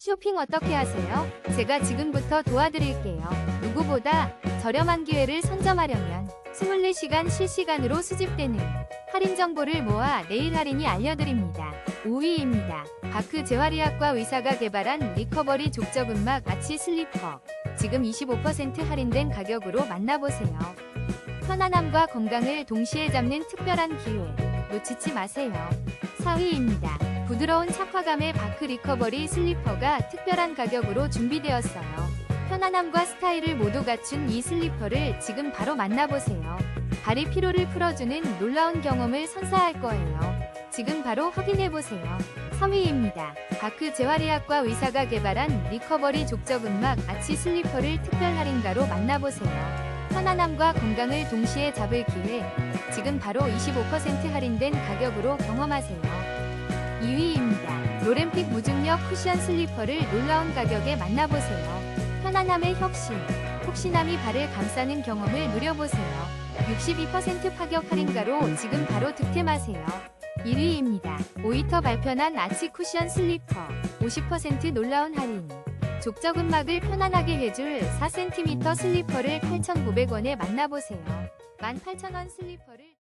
쇼핑 어떻게 하세요? 제가 지금부터 도와드릴게요. 누구보다 저렴한 기회를 선점하려면 24시간 실시간으로 수집되는 할인 정보를 모아 내일 할인이 알려드립니다. 5위입니다. 바크 재활의학과 의사가 개발한 리커버리 족저근막 아치 슬리퍼. 지금 25% 할인된 가격으로 만나보세요. 편안함과 건강을 동시에 잡는 특별한 기회. 놓치지 마세요. 4위입니다. 부드러운 착화감의 바크 리커버리 슬리퍼가 특별한 가격으로 준비되었어요. 편안함과 스타일을 모두 갖춘 이 슬리퍼를 지금 바로 만나보세요. 발의 피로를 풀어주는 놀라운 경험을 선사할 거예요. 지금 바로 확인해보세요. 3위입니다. 바크 재활의학과 의사가 개발한 리커버리 족저근막 아치 슬리퍼를 특별 할인가로 만나보세요. 편안함과 건강을 동시에 잡을 기회. 지금 바로 25% 할인된 가격으로 경험하세요. 2위입니다. 로렌픽 무중력 쿠션 슬리퍼를 놀라운 가격에 만나보세요. 편안함의 혁신. 폭신함이 발을 감싸는 경험을 누려보세요. 62% 파격 할인가로 지금 바로 득템하세요. 1위입니다. 오이터 발편한 아치 쿠션 슬리퍼. 50% 놀라운 할인. 족저근막을 편안하게 해줄 4cm 슬리퍼를 8,900원에 만나보세요. 18,000원 슬리퍼를